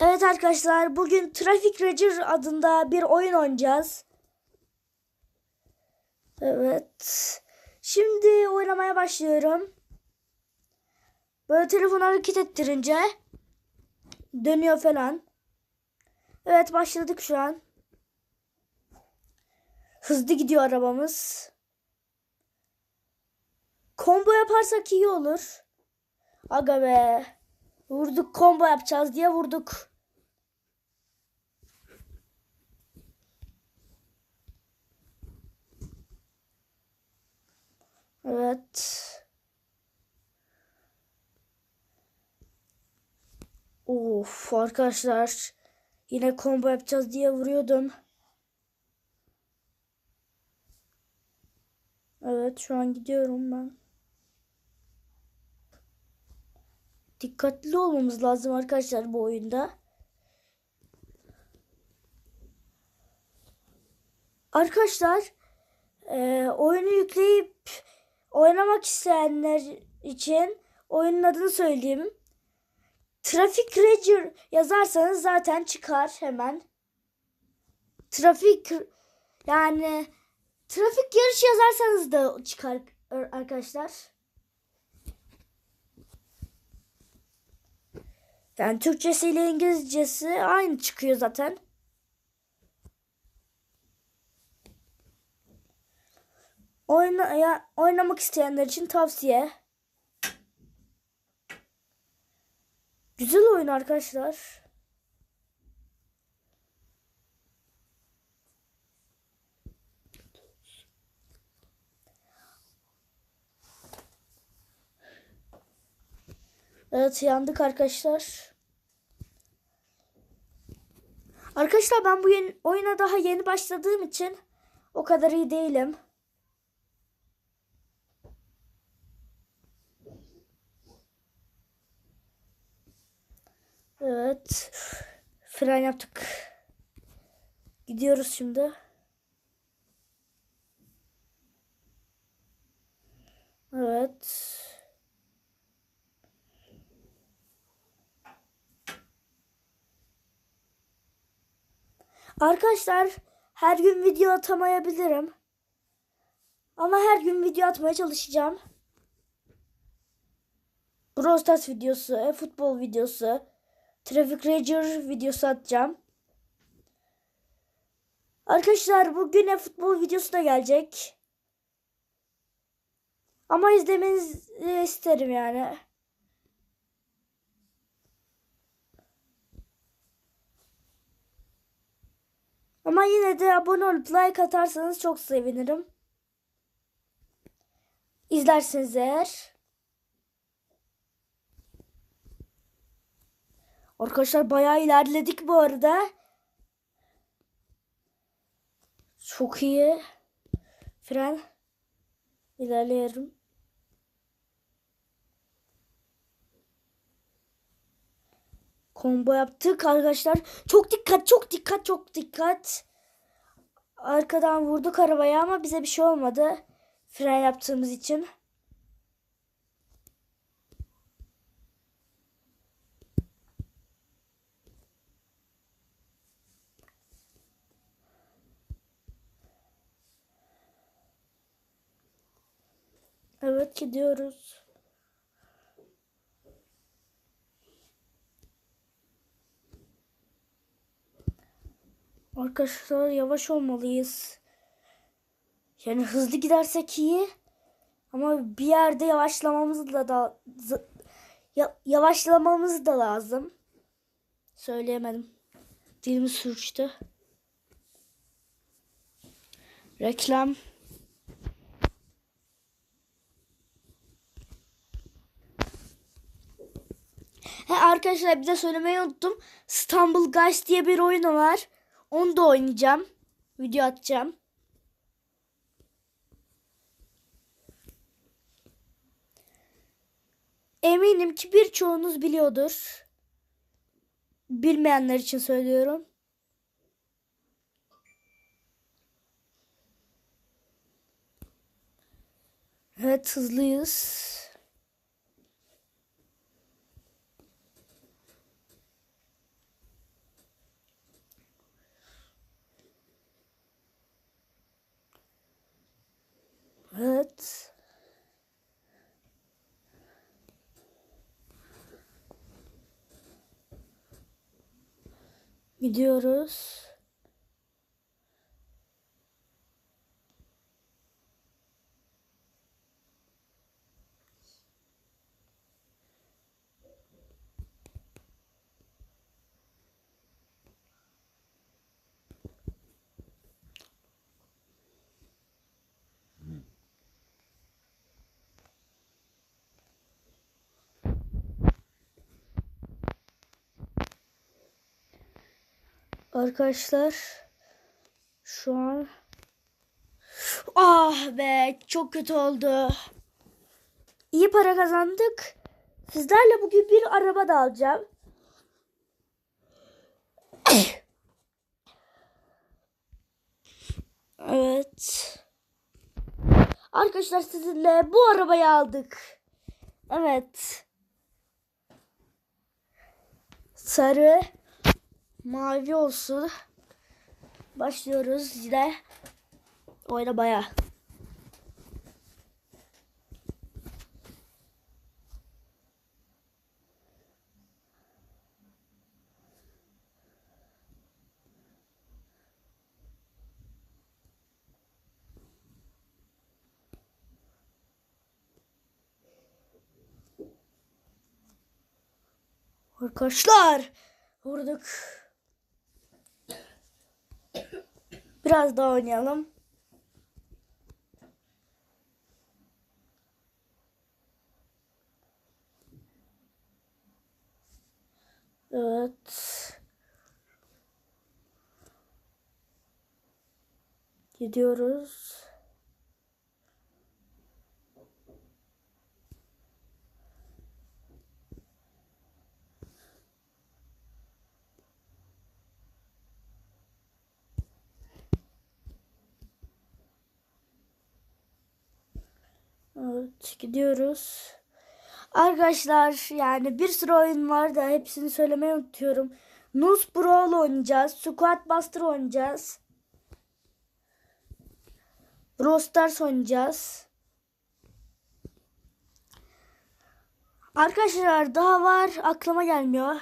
Evet arkadaşlar bugün Traffic Ranger adında bir oyun oynayacağız. Evet. Şimdi oynamaya başlıyorum. Böyle telefonu hareket ettirince dönüyor falan. Evet başladık şu an. Hızlı gidiyor arabamız. Combo yaparsak iyi olur. Aga be. Vurduk combo yapacağız diye vurduk. Evet. Of arkadaşlar. Yine combo yapacağız diye vuruyordum. Evet şu an gidiyorum ben. Dikkatli olmamız lazım arkadaşlar bu oyunda. Arkadaşlar e, oyunu yükleyip oynamak isteyenler için oyunun adını söyleyeyim. Traffic Ranger yazarsanız zaten çıkar hemen. Trafik yani trafik yarış yazarsanız da çıkar arkadaşlar. Yani Türkçesi ile İngilizcesi aynı çıkıyor zaten. Oyna, ya, oynamak isteyenler için tavsiye. Güzel oyun arkadaşlar. Evet yandık arkadaşlar. Arkadaşlar ben bu yeni, oyuna daha yeni başladığım için o kadar iyi değilim. Evet. Fren yaptık. Gidiyoruz şimdi. Evet. Arkadaşlar her gün video atamayabilirim. Ama her gün video atmaya çalışacağım. Brawl videosu, e-futbol videosu, Traffic Ranger videosu atacağım. Arkadaşlar bugün e-futbol videosu da gelecek. Ama izlemenizi isterim yani. Ama yine de abone olup like atarsanız çok sevinirim. İzlerseniz eğer. Arkadaşlar bayağı ilerledik bu arada. Çok iyi. Fren. İlerleyelim. Combo yaptık arkadaşlar. Çok dikkat, çok dikkat, çok dikkat. Arkadan vurduk arabaya ama bize bir şey olmadı. Fren yaptığımız için. Evet gidiyoruz. Arkadaşlar yavaş olmalıyız. Yani hızlı gidersek iyi. Ama bir yerde yavaşlamamız da, da ya, yavaşlamamız da lazım. Söyleyemedim. Dilim sürçtü. Reklam. He arkadaşlar bir de söylemeyi unuttum. Stumble Guys diye bir oyun var. Onu da oynayacağım. Video atacağım. Eminim ki birçoğunuz biliyordur. Bilmeyenler için söylüyorum. Evet hızlıyız. Gidiyoruz. Arkadaşlar şu an ah be çok kötü oldu. İyi para kazandık. Sizlerle bugün bir araba da alacağım. Evet. Arkadaşlar sizinle bu arabayı aldık. Evet. Sarı mavi olsun. Başlıyoruz yine oynamaya. Arkadaşlar vurduk. Biraz daha oynayalım. Evet. Gidiyoruz. Gidiyoruz. Arkadaşlar yani bir sürü oyun var da hepsini söylemeyi unutuyorum. Nus Brawl oynayacağız. Squad Buster oynayacağız. Brawl Stars oynayacağız. Arkadaşlar daha var aklıma gelmiyor.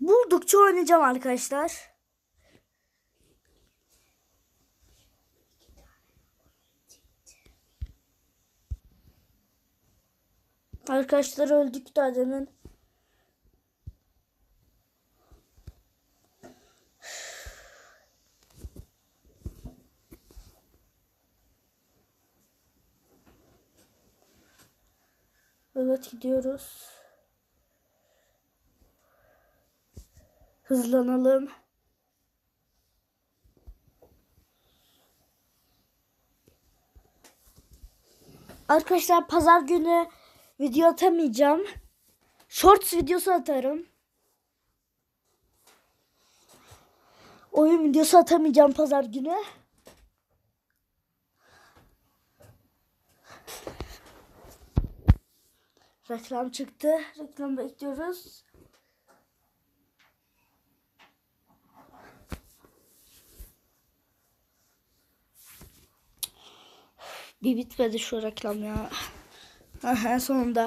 Buldukça oynayacağım arkadaşlar. Arkadaşlar öldük daha demin. Evet gidiyoruz. Hızlanalım. Arkadaşlar pazar günü video atamayacağım. Shorts videosu atarım. Oyun videosu atamayacağım pazar günü. Reklam çıktı. Reklam bekliyoruz. Bir bitmedi şu reklam ya. Ah, en sonunda.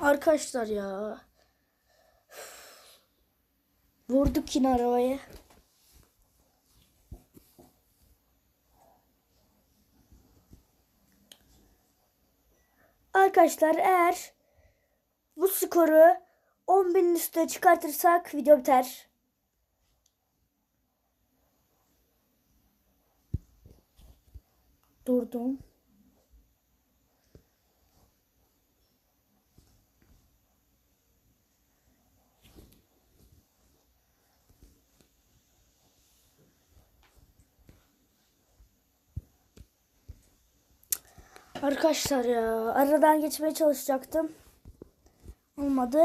Arkadaşlar ya. Vurduk yine arabayı. Arkadaşlar eğer bu skoru 10.000 üstüne çıkartırsak video biter. Durdum. Arkadaşlar ya aradan geçmeye çalışacaktım. Olmadı.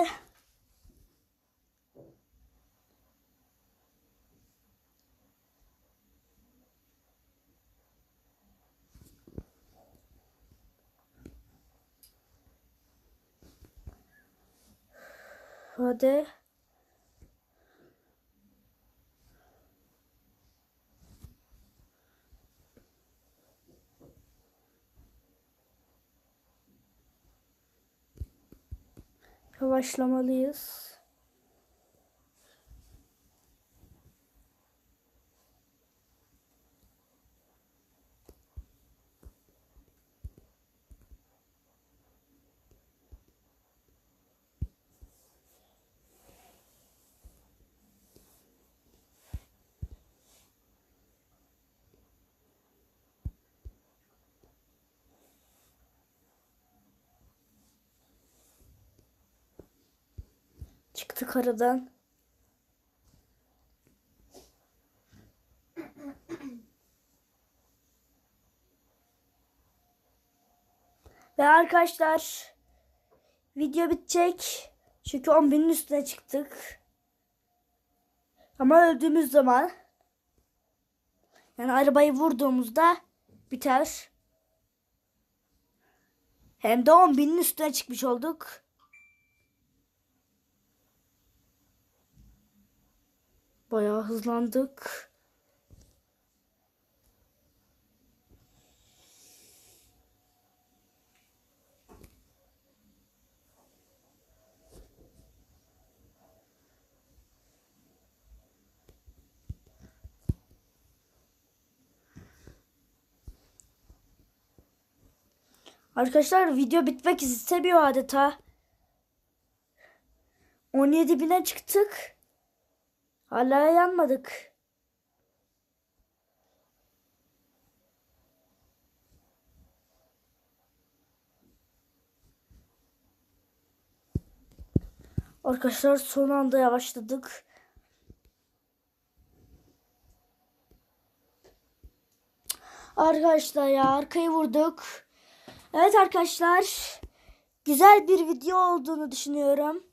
Hadi. Yavaşlamalıyız. Çıktık aradan. Ve arkadaşlar video bitecek. Çünkü 10 binin üstüne çıktık. Ama öldüğümüz zaman yani arabayı vurduğumuzda biter. Hem de 10 binin üstüne çıkmış olduk. Bayağı hızlandık. Arkadaşlar video bitmek istemiyor adeta. 17 bine çıktık. Hala yanmadık. Arkadaşlar son anda yavaşladık. Arkadaşlar ya arkayı vurduk. Evet arkadaşlar. Güzel bir video olduğunu düşünüyorum.